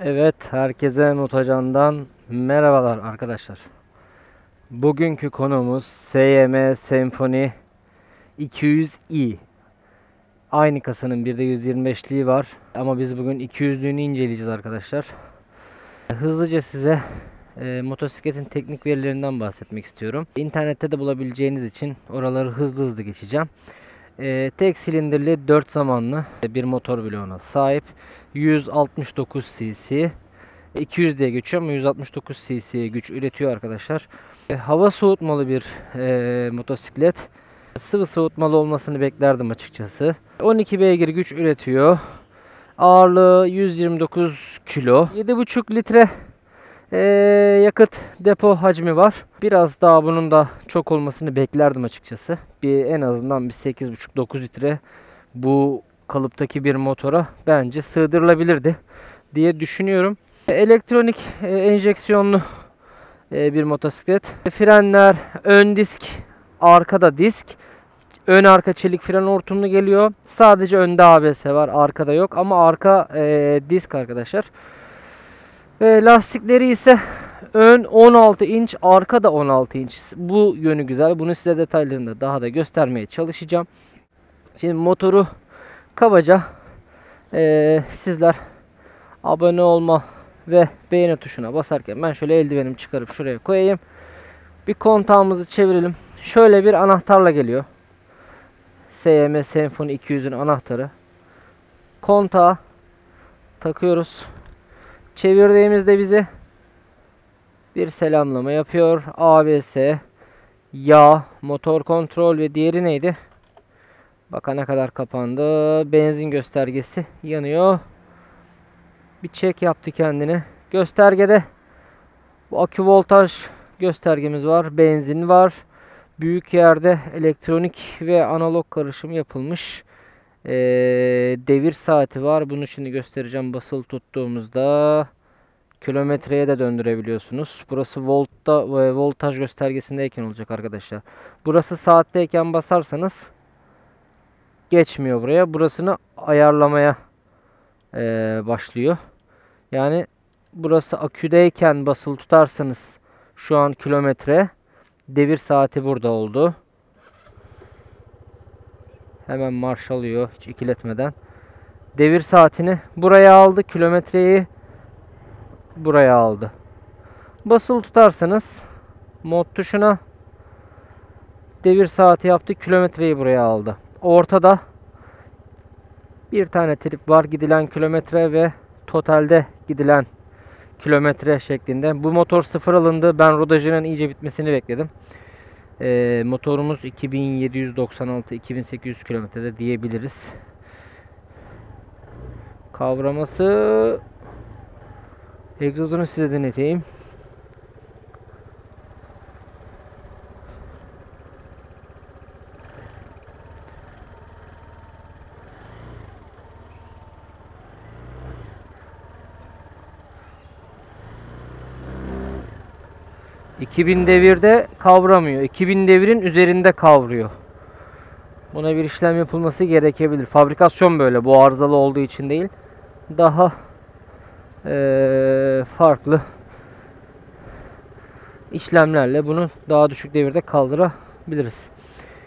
Evet, herkese Mutacan'dan merhabalar arkadaşlar. Bugünkü konumuz SYM Symphony 200i. Aynı kasanın bir de 125'liği var ama biz bugün 200'lüğünü inceleyeceğiz arkadaşlar. Hızlıca size e, motosikletin teknik verilerinden bahsetmek istiyorum. İnternette de bulabileceğiniz için oraları hızlı hızlı geçeceğim. E, tek silindirli 4 zamanlı bir motor bloğuna sahip. 169 cc 200 diye geçiyor ama 169 cc güç üretiyor arkadaşlar. E, hava soğutmalı bir e, motosiklet. Sıvı soğutmalı olmasını beklerdim açıkçası. 12 beygir güç üretiyor. Ağırlığı 129 kilo. 7,5 litre e, yakıt depo hacmi var. Biraz daha bunun da çok olmasını beklerdim açıkçası. Bir en azından bir 8,5-9 litre bu kalıptaki bir motora bence sığdırılabilirdi diye düşünüyorum. Elektronik e, enjeksiyonlu e, bir motosiklet. Frenler, ön disk, arkada disk. Ön arka çelik fren hortumlu geliyor. Sadece önde ABS var, arkada yok ama arka e, disk arkadaşlar. E, lastikleri ise ön 16 inç, arka da 16 inç. Bu yönü güzel. Bunu size detaylarında daha da göstermeye çalışacağım. Şimdi motoru kabaca e, sizler abone olma ve beğeni tuşuna basarken ben şöyle eldivenimi çıkarıp şuraya koyayım. Bir kontağımızı çevirelim. Şöyle bir anahtarla geliyor. SYM Symphony 200'ün anahtarı. Kontağı takıyoruz. Çevirdiğimizde bize bir selamlama yapıyor. ABS, yağ, motor kontrol ve diğeri neydi? Bakana kadar kapandı. Benzin göstergesi yanıyor. Bir çek yaptı kendini. Göstergede bu akü voltaj göstergemiz var. Benzin var. Büyük yerde elektronik ve analog karışım yapılmış. Ee, devir saati var. Bunu şimdi göstereceğim. Basılı tuttuğumuzda kilometreye de döndürebiliyorsunuz. Burası voltta e, voltaj göstergesindeyken olacak arkadaşlar. Burası saatteyken basarsanız geçmiyor buraya. Burasını ayarlamaya e, başlıyor. Yani burası aküdeyken basılı tutarsanız şu an kilometre devir saati burada oldu. Hemen marş alıyor hiç ikiletmeden. Devir saatini buraya aldı. Kilometreyi buraya aldı. Basılı tutarsanız mod tuşuna devir saati yaptı. Kilometreyi buraya aldı. Ortada bir tane trip var. Gidilen kilometre ve totalde gidilen kilometre şeklinde. Bu motor sıfır alındı. Ben rodajının iyice bitmesini bekledim. Ee, motorumuz 2796-2800 kilometrede diyebiliriz. Kavraması egzozunu size deneteyim. 2000 devirde kavramıyor. 2000 devirin üzerinde kavruyor. Buna bir işlem yapılması gerekebilir. Fabrikasyon böyle. Bu arızalı olduğu için değil. Daha ee, farklı işlemlerle bunu daha düşük devirde kaldırabiliriz.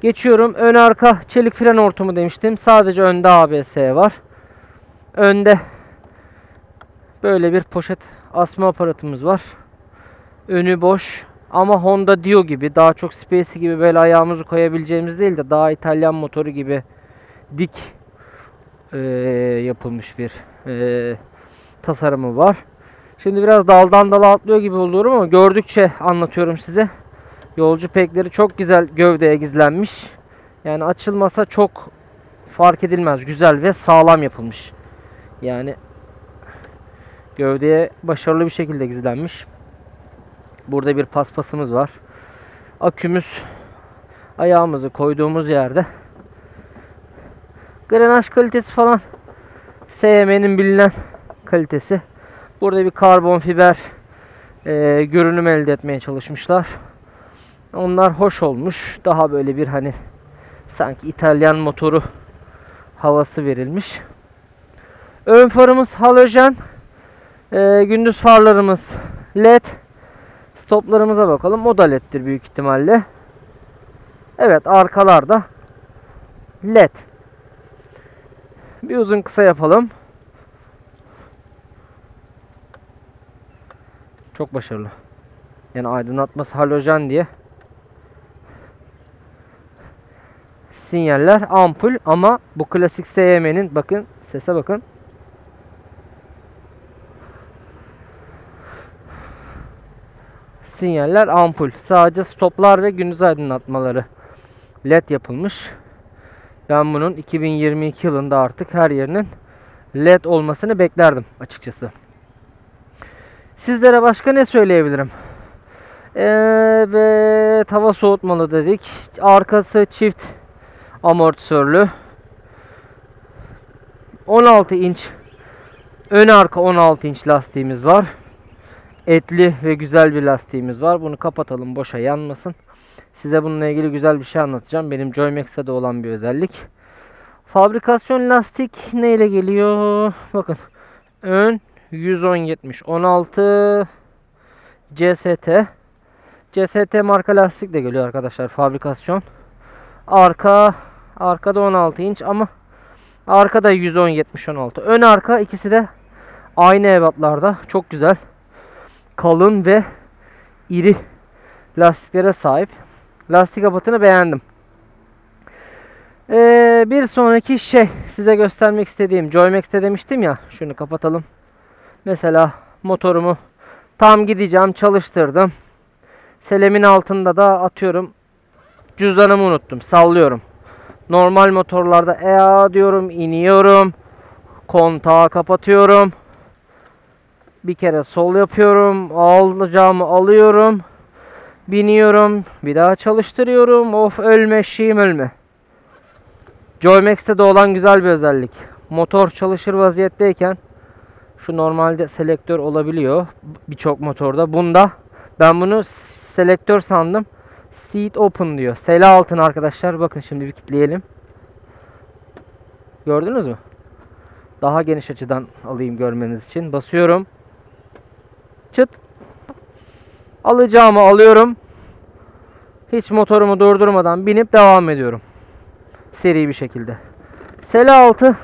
Geçiyorum. Ön arka çelik fren hortumu demiştim. Sadece önde ABS var. Önde böyle bir poşet asma aparatımız var. Önü boş. Ama Honda Dio gibi daha çok Space gibi böyle ayağımızı koyabileceğimiz değil de daha İtalyan motoru gibi dik e, yapılmış bir e, tasarımı var. Şimdi biraz daldan dala atlıyor gibi oluyorum ama gördükçe anlatıyorum size. Yolcu pekleri çok güzel gövdeye gizlenmiş. Yani açılmasa çok fark edilmez. Güzel ve sağlam yapılmış. Yani gövdeye başarılı bir şekilde gizlenmiş. Burada bir paspasımız var. Akümüz ayağımızı koyduğumuz yerde. Grenaj kalitesi falan SM'nin bilinen kalitesi. Burada bir karbon fiber e, görünüm elde etmeye çalışmışlar. Onlar hoş olmuş. Daha böyle bir hani sanki İtalyan motoru havası verilmiş. Ön farımız halojen. Ee, gündüz farlarımız led. Stoplarımıza bakalım. O da led'dir büyük ihtimalle. Evet arkalarda led. Bir uzun kısa yapalım. Çok başarılı. Yani aydınlatması halojen diye. Sinyaller ampul ama bu klasik SYM'nin bakın sese bakın. Sinyaller ampul. Sadece stoplar ve gündüz aydınlatmaları LED yapılmış. Ben bunun 2022 yılında artık her yerinin LED olmasını beklerdim açıkçası. Sizlere başka ne söyleyebilirim? Evet, hava soğutmalı dedik. Arkası çift amortisörlü. 16 inç ön arka 16 inç lastiğimiz var. Etli ve güzel bir lastiğimiz var. Bunu kapatalım boşa yanmasın. Size bununla ilgili güzel bir şey anlatacağım. Benim Joymex'te de olan bir özellik. Fabrikasyon lastik neyle geliyor? Bakın. Ön 110 70 16 CST. CST marka lastik de geliyor arkadaşlar fabrikasyon. Arka arkada 16 inç ama arkada 110 70 16. Ön arka ikisi de aynı ebatlarda. Çok güzel. Kalın ve iri lastiklere sahip. Lastik abatını beğendim. Ee, bir sonraki şey size göstermek istediğim Joymex'te demiştim ya şunu kapatalım. Mesela motorumu tam gideceğim çalıştırdım. Selemin altında da atıyorum cüzdanımı unuttum sallıyorum. Normal motorlarda ea diyorum iniyorum. Kontağı kapatıyorum. Bir kere sol yapıyorum. Alacağımı alıyorum. Biniyorum. Bir daha çalıştırıyorum. Of ölme şeyim ölme. Joymex'te de olan güzel bir özellik. Motor çalışır vaziyetteyken şu normalde selektör olabiliyor birçok motorda. Bunda ben bunu selektör sandım. Seat open diyor. Sele altın arkadaşlar. Bakın şimdi bir kilitleyelim. Gördünüz mü? Daha geniş açıdan alayım görmeniz için. Basıyorum. Çıt. Alacağımı alıyorum. Hiç motorumu durdurmadan binip devam ediyorum. Seri bir şekilde. Sele altı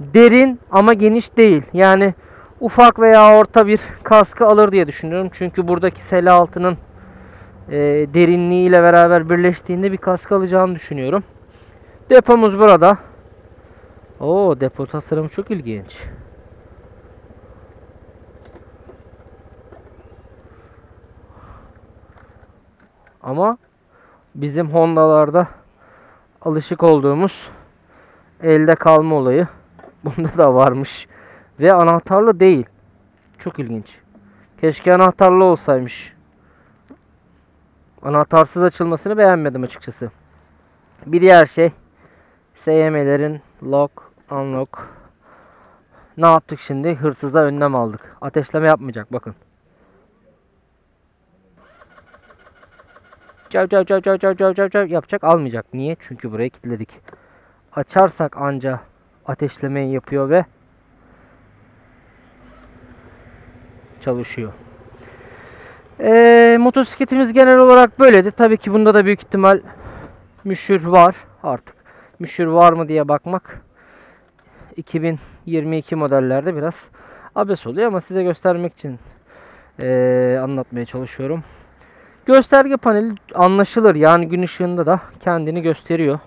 derin ama geniş değil. Yani ufak veya orta bir kaskı alır diye düşünüyorum. Çünkü buradaki sele altının e, derinliğiyle beraber birleştiğinde bir kask alacağını düşünüyorum. Depomuz burada. Oo depo tasarımı çok ilginç. Ama bizim Honda'larda alışık olduğumuz elde kalma olayı bunda da varmış. Ve anahtarlı değil. Çok ilginç. Keşke anahtarlı olsaymış. Anahtarsız açılmasını beğenmedim açıkçası. Bir diğer şey SYM'lerin lock, unlock. Ne yaptık şimdi? Hırsıza önlem aldık. Ateşleme yapmayacak bakın. Cav cav cav cav cav cav cav cav yapacak almayacak. Niye? Çünkü burayı kilitledik. Açarsak anca ateşlemeyi yapıyor ve çalışıyor. Ee, motosikletimiz genel olarak böyledi. Tabii ki bunda da büyük ihtimal müşür var artık. Müşür var mı diye bakmak 2022 modellerde biraz abes oluyor ama size göstermek için ee, anlatmaya çalışıyorum. Gösterge paneli anlaşılır. Yani gün ışığında da kendini gösteriyor.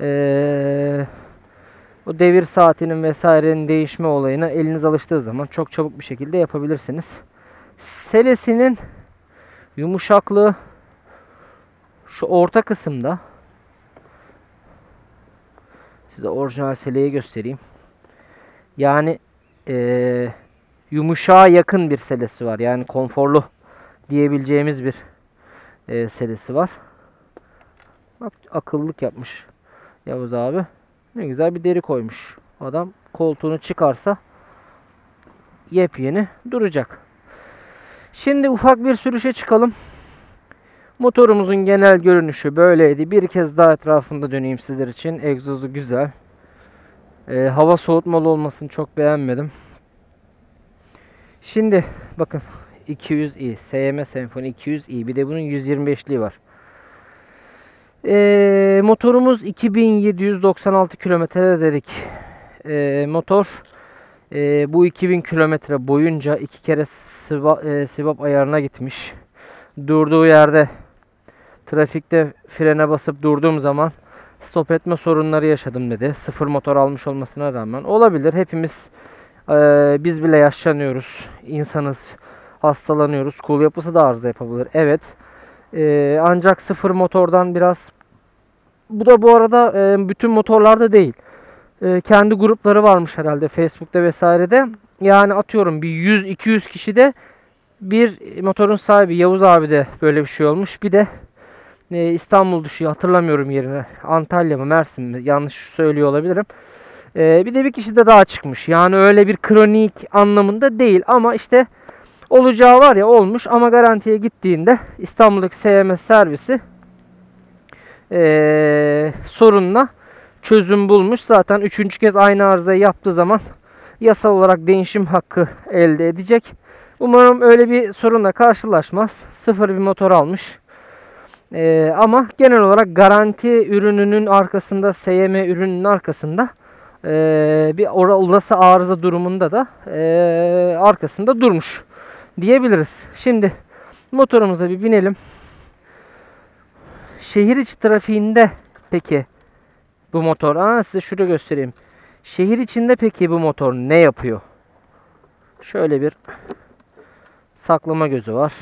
Ee, o devir saatinin vesairenin değişme olayına eliniz alıştığı zaman çok çabuk bir şekilde yapabilirsiniz. Selesinin yumuşaklığı şu orta kısımda size orijinal seleyi göstereyim. Yani ee, yumuşağa yakın bir selesi var. Yani konforlu diyebileceğimiz bir e, selesi var. Bak akıllık yapmış Yavuz abi. Ne güzel bir deri koymuş. Adam koltuğunu çıkarsa yepyeni duracak. Şimdi ufak bir sürüşe çıkalım. Motorumuzun genel görünüşü böyleydi. Bir kez daha etrafında döneyim sizler için. Egzozu güzel. Ee, hava soğutmalı olmasını çok beğenmedim. Şimdi bakın 200i SM Symphony 200i bir de bunun 125'liği var. Ee, motorumuz 2796 kilometre dedik. Ee, motor ee, bu 2000 kilometre boyunca iki kere sıva, e, sivap ayarına gitmiş. Durduğu yerde trafikte frene basıp durduğum zaman stop etme sorunları yaşadım dedi. Sıfır motor almış olmasına rağmen. Olabilir. Hepimiz e, biz bile yaşlanıyoruz. İnsanız. Hastalanıyoruz. Kol yapısı da arıza yapabilir. Evet. E, ancak sıfır motordan biraz bu da bu arada e, bütün motorlarda değil. E, kendi grupları varmış herhalde Facebook'ta vesairede. Yani atıyorum bir 100-200 kişi de bir motorun sahibi Yavuz abi de böyle bir şey olmuş. Bir de e, İstanbul dışı hatırlamıyorum yerine. Antalya mı Mersin mi yanlış söylüyor olabilirim. E, bir de bir kişi de daha çıkmış. Yani öyle bir kronik anlamında değil ama işte olacağı var ya olmuş ama garantiye gittiğinde İstanbul'daki SMS servisi e, sorunla çözüm bulmuş. Zaten üçüncü kez aynı arızayı yaptığı zaman yasal olarak değişim hakkı elde edecek. Umarım öyle bir sorunla karşılaşmaz. Sıfır bir motor almış. Ee, ama genel olarak garanti ürününün arkasında, SYM ürününün arkasında e, bir olası arıza durumunda da e, arkasında durmuş diyebiliriz. Şimdi motorumuza bir binelim. Şehir içi trafiğinde peki bu motor? Aa, size şurada göstereyim. Şehir içinde peki bu motor ne yapıyor? Şöyle bir saklama gözü var.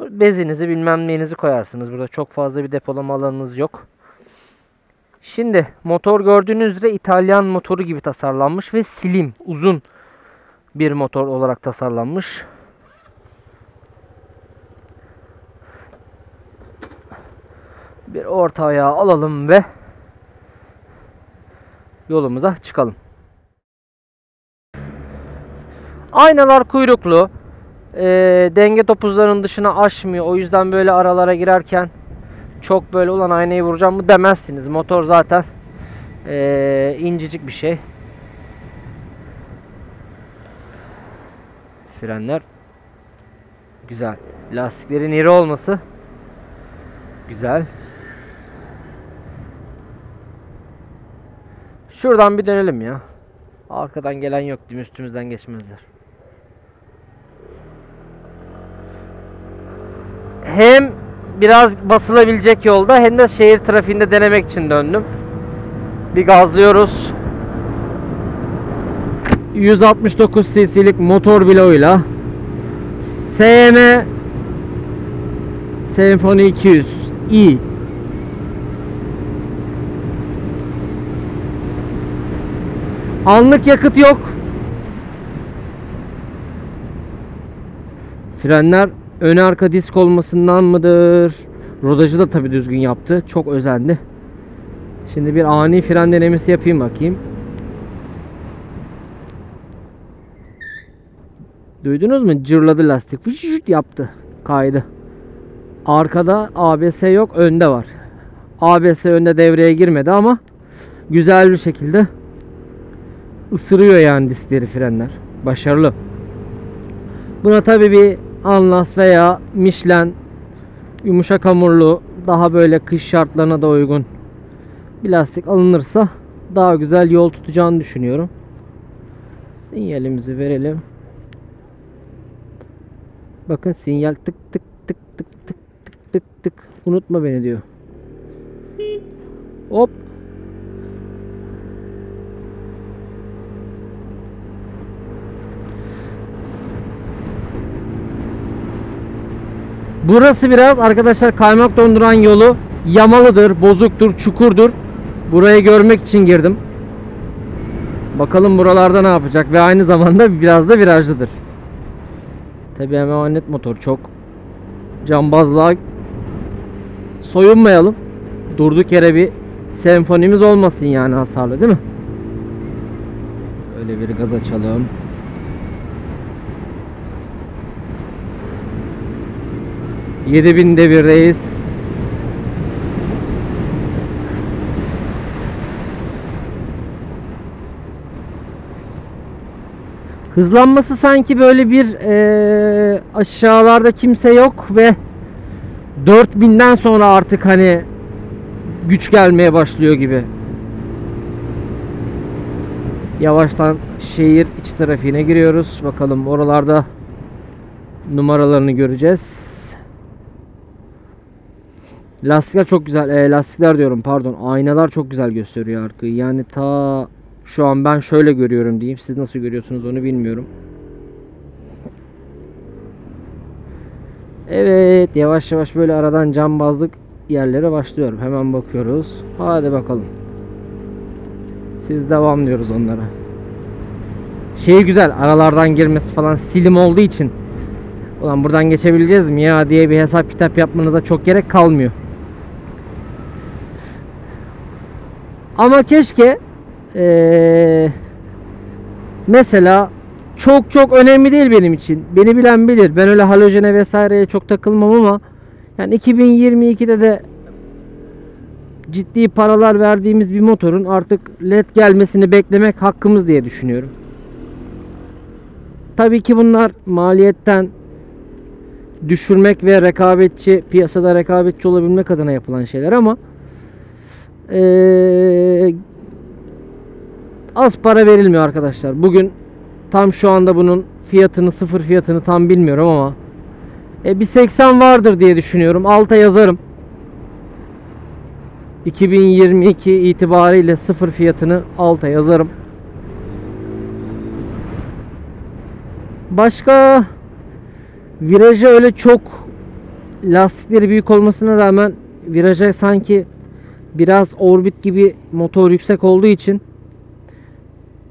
Bezinizi bilmem neyinizi koyarsınız. Burada çok fazla bir depolama alanınız yok. Şimdi motor gördüğünüz üzere İtalyan motoru gibi tasarlanmış ve slim, uzun bir motor olarak tasarlanmış. Bir orta ayağı alalım ve yolumuza çıkalım. Aynalar kuyruklu. E, denge topuzlarının dışına aşmıyor. O yüzden böyle aralara girerken çok böyle olan aynayı vuracağım mı demezsiniz. Motor zaten e, incecik bir şey. Frenler güzel. Lastiklerin iri olması güzel. Şuradan bir dönelim ya. Arkadan gelen yok değil? Üstümüzden geçmezler. Hem biraz basılabilecek yolda hem de şehir trafiğinde denemek için döndüm. Bir gazlıyoruz. 169 cc'lik motor bloğuyla SM Symphony 200 i Anlık yakıt yok. Frenler ön arka disk olmasından mıdır? Rodajı da tabi düzgün yaptı. Çok özendi. Şimdi bir ani fren denemesi yapayım bakayım. Duydunuz mu? Cırladı lastik. Fışışıt yaptı. Kaydı. Arkada ABS yok. Önde var. ABS önde devreye girmedi ama güzel bir şekilde ısırıyor yani diskleri frenler. Başarılı. Buna tabi bir Anlas veya Michelin yumuşak hamurlu daha böyle kış şartlarına da uygun bir lastik alınırsa daha güzel yol tutacağını düşünüyorum. Sinyalimizi verelim. Bakın sinyal tık tık tık tık tık tık tık tık unutma beni diyor. Hop Burası biraz arkadaşlar kaymak donduran yolu yamalıdır, bozuktur, çukurdur. Burayı görmek için girdim. Bakalım buralarda ne yapacak ve aynı zamanda biraz da virajlıdır. Tabi emanet motor çok cambazlığa soyunmayalım. Durduk yere bir senfonimiz olmasın yani hasarlı değil mi? Öyle bir gaz açalım. 7000 devirdeyiz. Hızlanması sanki böyle bir eee, aşağılarda kimse yok ve 4000'den sonra artık hani güç gelmeye başlıyor gibi. Yavaştan şehir iç trafiğine giriyoruz. Bakalım oralarda numaralarını göreceğiz. Lastikler çok güzel. E, lastikler diyorum pardon. Aynalar çok güzel gösteriyor arkayı. Yani ta şu an ben şöyle görüyorum diyeyim. Siz nasıl görüyorsunuz onu bilmiyorum. Evet yavaş yavaş böyle aradan cambazlık yerlere başlıyorum. Hemen bakıyoruz. Hadi bakalım. Siz devam diyoruz onlara. Şey güzel aralardan girmesi falan silim olduğu için Ulan buradan geçebileceğiz mi ya diye bir hesap kitap yapmanıza çok gerek kalmıyor. Ama keşke eee, mesela çok çok önemli değil benim için. Beni bilen bilir. Ben öyle halojene vesaireye çok takılmam ama yani 2022'de de ciddi paralar verdiğimiz bir motorun artık led gelmesini beklemek hakkımız diye düşünüyorum. Tabii ki bunlar maliyetten düşürmek ve rekabetçi piyasada rekabetçi olabilmek adına yapılan şeyler ama eee, az para verilmiyor arkadaşlar. Bugün tam şu anda bunun fiyatını sıfır fiyatını tam bilmiyorum ama e, bir 80 vardır diye düşünüyorum. Alta yazarım. 2022 itibariyle sıfır fiyatını alta yazarım. Başka viraja öyle çok lastikleri büyük olmasına rağmen viraja sanki biraz orbit gibi motor yüksek olduğu için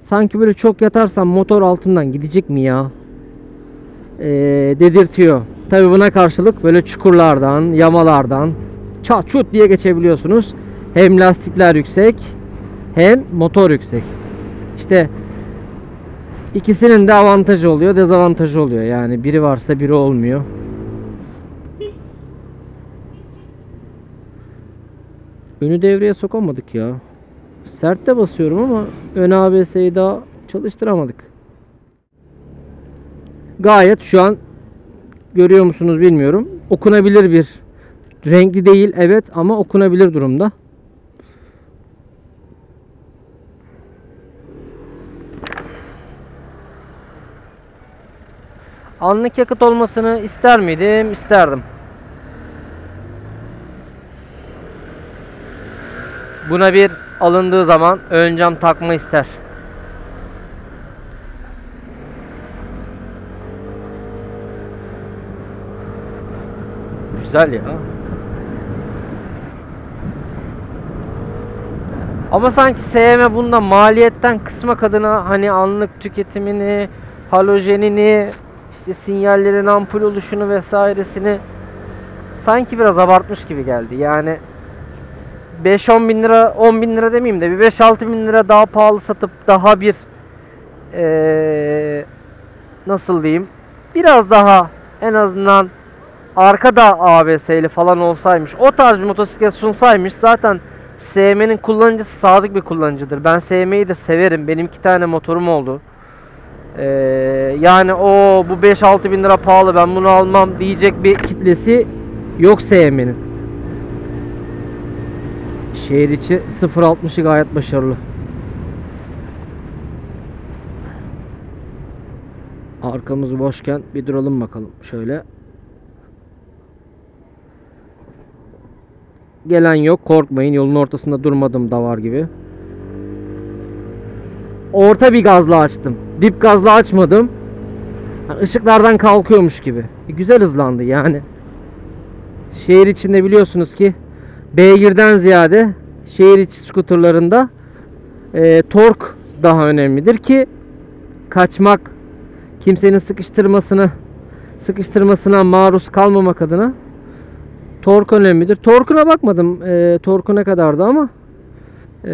sanki böyle çok yatarsam motor altından gidecek mi ya Ee, dedirtiyor. Tabi buna karşılık böyle çukurlardan, yamalardan çat çut diye geçebiliyorsunuz. Hem lastikler yüksek hem motor yüksek. İşte İkisinin de avantajı oluyor, dezavantajı oluyor. Yani biri varsa biri olmuyor. Önü devreye sokamadık ya. Sert de basıyorum ama ön ABS'yi daha çalıştıramadık. Gayet şu an görüyor musunuz bilmiyorum. Okunabilir bir renkli değil evet ama okunabilir durumda. Anlık yakıt olmasını ister miydim? İsterdim. Buna bir alındığı zaman ön cam takma ister. Güzel ya. Ama sanki SM bunda maliyetten kısmak adına hani anlık tüketimini, halojenini, işte sinyallerin ampul oluşunu vesairesini sanki biraz abartmış gibi geldi. Yani 5-10 bin lira, 10 bin lira demeyeyim de bir 5-6 bin lira daha pahalı satıp daha bir eee, nasıl diyeyim biraz daha en azından arkada ABS'li falan olsaymış o tarz bir motosiklet sunsaymış zaten SM'nin kullanıcısı sadık bir kullanıcıdır. Ben SM'yi de severim. Benim iki tane motorum oldu. Ee, yani o bu 5-6 bin lira pahalı ben bunu almam diyecek bir kitlesi yok SM'nin. Şehir içi 0.60'ı gayet başarılı. Arkamız boşken bir duralım bakalım şöyle. Gelen yok korkmayın yolun ortasında durmadım davar gibi. Orta bir gazla açtım. Dip gazla açmadım. Yani ışıklardan kalkıyormuş gibi. E, güzel hızlandı yani. Şehir içinde biliyorsunuz ki beygirden ziyade şehir içi skuterlarında e, tork daha önemlidir ki kaçmak kimsenin sıkıştırmasını sıkıştırmasına maruz kalmamak adına tork önemlidir. Torkuna bakmadım. E, torku ne kadardı ama e,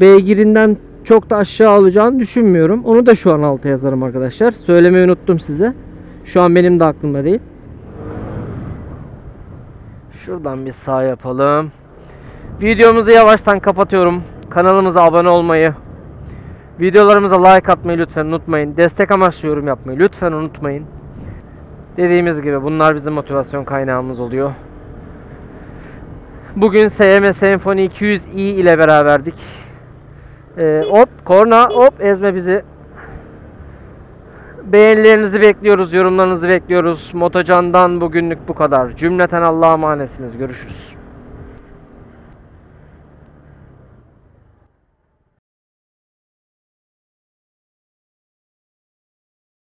beygirinden çok da aşağı alacağını düşünmüyorum. Onu da şu an alta yazarım arkadaşlar. Söylemeyi unuttum size. Şu an benim de aklımda değil. Şuradan bir sağ yapalım. Videomuzu yavaştan kapatıyorum. Kanalımıza abone olmayı, Videolarımıza like atmayı lütfen unutmayın. Destek amaçlı yorum yapmayı lütfen unutmayın. Dediğimiz gibi bunlar bizim motivasyon kaynağımız oluyor. Bugün SM Symphony 200i ile beraberdik. Ee, hop korna hop ezme bizi. Beğenilerinizi bekliyoruz, yorumlarınızı bekliyoruz. Motocan'dan bugünlük bu kadar. Cümleten Allah'a emanetsiniz. Görüşürüz.